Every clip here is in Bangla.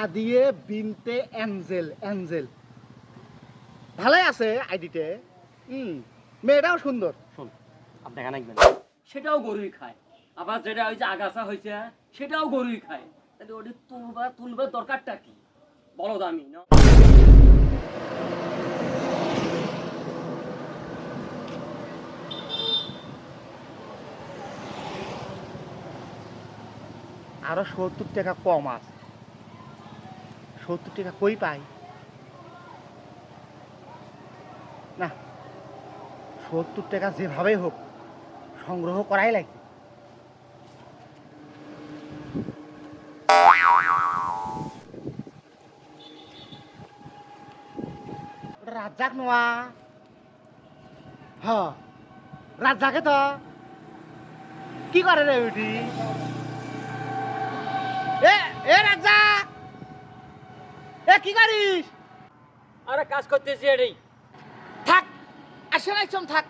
সাদিয়ে বিনতে অ্যাঞ্জেল অ্যাঞ্জেল ভালোই আছে আইডিতে। হুম মেয়েটাও সুন্দর। শোন আপনি সেটাও গরুই খায়। আবার যেটা ওই যে আগাছা হয়েছে সেটাও গরুই খায়। তাহলে ওটি তুলবা তুলবার দরকারটা কি? বলো দামি না? আরও সত্তর টাকা কম আছে। সত্তর টাকা কই পাই? না, সত্তর টাকা যেভাবেই হোক সংগ্রহ করাই লাগে। রাজ্জাক নোয়া। হ, রাজ্জাকে তো। কি করে রে ওইটি? এ এ কি করিস? আরে কাজ করতেছি এটাই থাক আসে নাই চম থাক।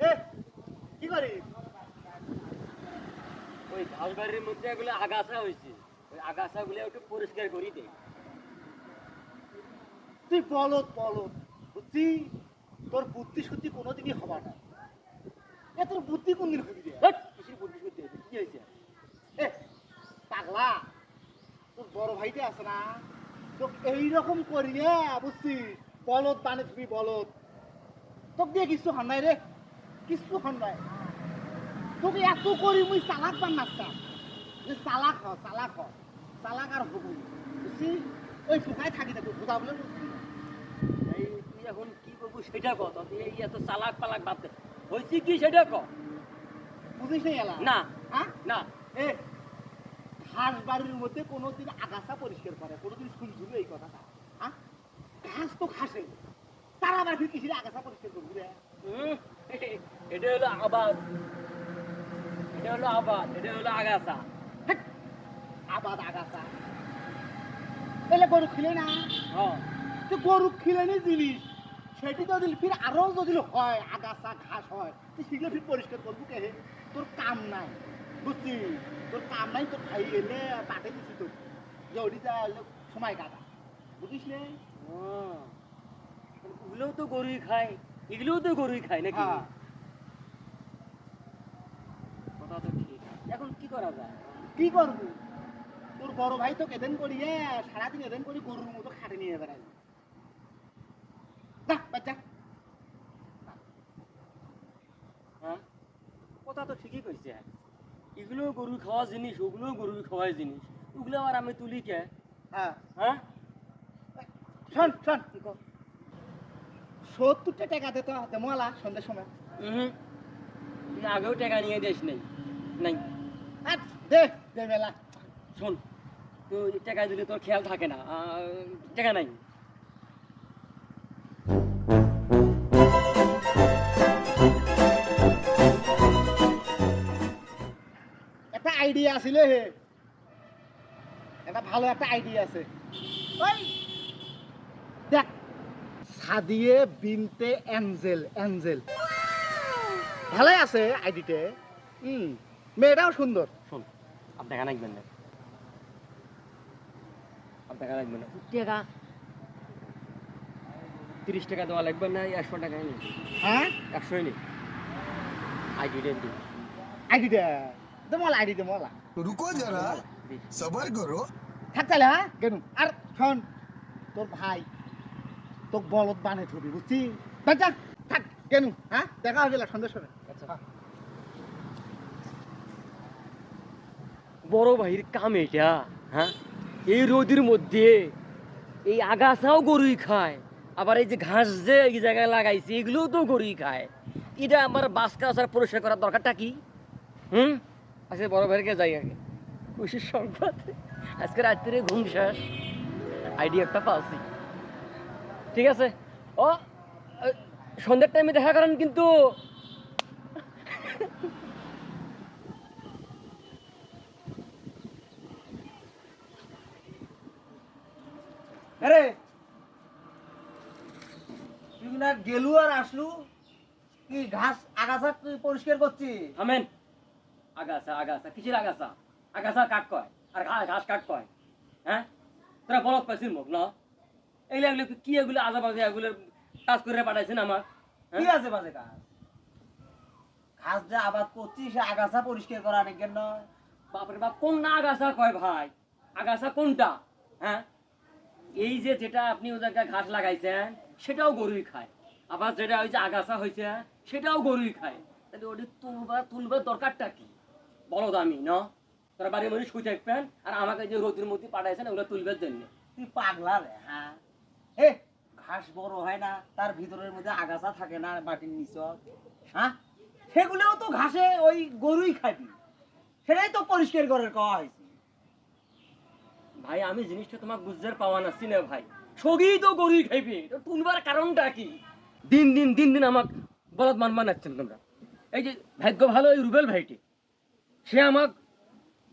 এ, কি করিস? ওই ঘাস বাড়ির মধ্যে এগুলো আগাছা হয়েছে। ওই আগাছাগুলো একটু পরিষ্কার করি দে। তুই বলত বলত বুদ্ধি তোর বুদ্ধি শুদ্ধি কোনোদিনই হবা না। এ তোর বুদ্ধি কোন দিন হবি? রে কিসের বুদ্ধি শুদ্ধি হয়েছে? কি হয়েছে? এ পাগলা। তোর বড় ভাইটা আছে না? তো এইরকম করি রে বুঝছিস বলত বানে তুমি বলত তোকে দিয়ে কিছু হন নাই রে। কিছু হন নাই। তোকে এত করি মুই চালাক বান নাচতাম যে চালাক হ চালাক হ। চালাক আর হবই। বুঝছিস ওই ফুকায় থাকি থাকো বুঝা বলে এই তুই এখন কি করব সেটা কত? তুই এই এত চালাক পালাক বাদ দে হয়েছে কি সেটা ক? বুঝিস নাই এলা? না। হ্যাঁ? না। এ ঘাস বাড়ির মধ্যে কোনোদিন আগাছা পরিষ্কার করে কোনোদিন শুনছিল এই কথাটা। হ্যাঁ? ঘাস তো খাসে তারা আবার কিসির আগাছা পরিষ্কার করবি রে? এটা হলো আবাদ। এটা হলো আবাদ। এটা হলো আগাছা। আবাদ আগাছা। এলে গরু খিলে না? হ্যাঁ। তো গরু খিলে নি জিনিস? সেটি তো দিল ফির আরও যদি হয় আগাছা ঘাস হয় তুই সেগুলো ফির পরিষ্কার করব কে? তোর কাম নাই বুঝছি? তোর কাম নাই তোর খাই এলে পাঠে দিছি তো জড়ি যা সময় কাটা। বুঝিস নে? ও, ওগুলোও তো গরুই খায় এগুলোও তো গরুই খায় নাকি? হ্যাঁ। কথা তো ঠিক। এখন কি করা যায়? কি করব? তোর বড় ভাই তো কেদেন করিয়ে সারাদিন এদেন করি গরুর মতো খাটে নিয়ে বেড়াই যা বাচ্চা হ্যাঁ কথা তো ঠিকই কইছে এগুলো গরু খাওয়া জিনিস ওগুলোও গরু খাওয়া জিনিস। ওগুলো আবার আমি তুলি কে? হ্যাঁ। হ্যাঁ? শোন শোন। সত্তরটা টাকা দে তো দেমলা সন্ধ্যের সময়। হুম আগেও টাকা নিয়ে দিস নাই? নাই। আর দে দে মেলা। শোন তো টাকা দিলে তোর খেয়াল থাকে না। টাকা নাই। একটা আইডিয়া আছিল হে। একটা ভালো একটা আইডিয়া আছে। ওই। দেখ সাদিয়ে বিনতে অ্যাঞ্জেল অ্যাঞ্জেল। ভালোই আছে আইডিতে। হুম মেয়েটাও সুন্দর। শোন আপনি এখানে আসবেন না। আপনি এখানে আসবেন না। টাকা। তিরিশ টাকা দেওয়া লাগবে না একশো টাকা নেই হ্যাঁ? একশোই নেই আইডি ডেট দিন। আইডিটা? আইডি দে মোলা জরা কেন আর তোর ভাই তোর থবি থাক কেন দেখা বড় ভাইয়ের কাম এটা হ্যাঁ এই রোদির মধ্যে এই আগাছাও গরুই খায় আবার এই যে ঘাস যে এই জায়গায় লাগাইছে এগুলোও তো গরুই খায় এটা আমার বাস কাছার পরিষ্কার করার দরকারটা কি হুম আজকে বড় ভাইকে যাই আগে। খুশির সংবাদ। আজকে রাত্রে ঘুম শেষ। আইডিয়া একটা পাচ্ছি। ঠিক আছে? ও সন্ধ্যার টাইমে দেখা করেন কিন্তু। আরে তুই না গেলু আর আসলু কি ঘাস আগাছা তুই পরিষ্কার করছিস? থামেন। আগাছা আগাছা। কিসের আগাছা? আগাছা কাক কয়? আর ঘাস ঘাস কাক কয়? হ্যাঁ? তোরা বলত পাইছিস মুখ না? এগুলো এগুলো কি এগুলো আজা বাজে এগুলো কাজ করে পাঠাইছেন আমার কি হ্যাঁ? আছে বাজে কাজ? ঘাস যা আবাদ করছিস আগাছা পরিষ্কার করা অনেক কেন বাপরে বাপ কোন না আগাছা কয় ভাই? আগাছা কোনটা? হ্যাঁ? এই যে যেটা আপনি ও জায়গায় ঘাস লাগাইছেন সেটাও গরুই খায়। আবার যেটা ওই যে আগাছা হয়েছে সেটাও গরুই খায়। তাহলে ওটি তুলবার তুলবার দরকারটা কি? বলো তো আমি ন? তোরা বাড়ির মধ্যে শুয়ে থাকবেন আর আমাকে যে রোদের মধ্যে পাঠাইছেন ওগুলো তুলবার জন্য। তুই পাগলা রে হ্যাঁ? এ ঘাস বড় হয় না তার ভিতরের মধ্যে আগাছা থাকে না মাটির নিচ হ্যাঁ? সেগুলোও তো ঘাসে ওই গরুই খাবি। সেটাই তো পরিষ্কার করে কওয়া হয়েছে। ভাই আমি জিনিসটা তোমাকে বুঝতে পাওয়া নাচ্ছি না ভাই। সগেই তো গরুই খাইবে তুলবার কারণটা কি? দিন দিন দিন দিন আমাকে বলদ মান বানাচ্ছেন তোমরা। এই যে ভাগ্য ভালো এই রুবেল ভাইটি। সে আমাক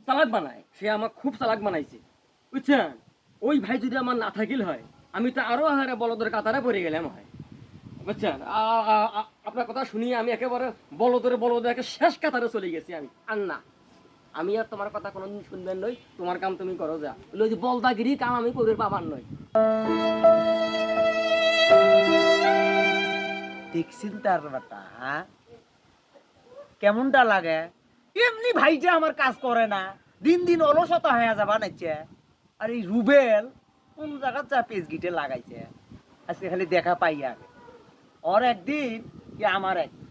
চালাক বানায়, সে আমাক খুব চালাক বানাইছে। বুঝছেন? ওই ভাই যদি আমার না থাকিল হয়, আমি তো আরও হারে বলদের কাতারে পড়ে গেলাম হয়। বুঝছেন? আপনার কথা শুনিয়ে আমি একেবারে বলদের বলদের একে শেষ কাতারে চলে গেছি আমি। আর না আমি আর তোমার কথা কোনোদিন শুনবেন নই। তোমার কাম তুমি করো যা। ওই যে বলদাগিরি কাম আমি করে পাবার নই। দেখছেন তার ব্যাপারটা হ্যাঁ? কেমনটা লাগে? এমনি ভাইটা আমার কাজ করে না। দিন দিন অলসতা হয়ে যাবা নাইছে আর এই রুবেল কোন জায়গা চা পেজ গিটে লাগাইছে? আজকে খালি দেখা পাই আর ওর একদিন কি আমার একদিন।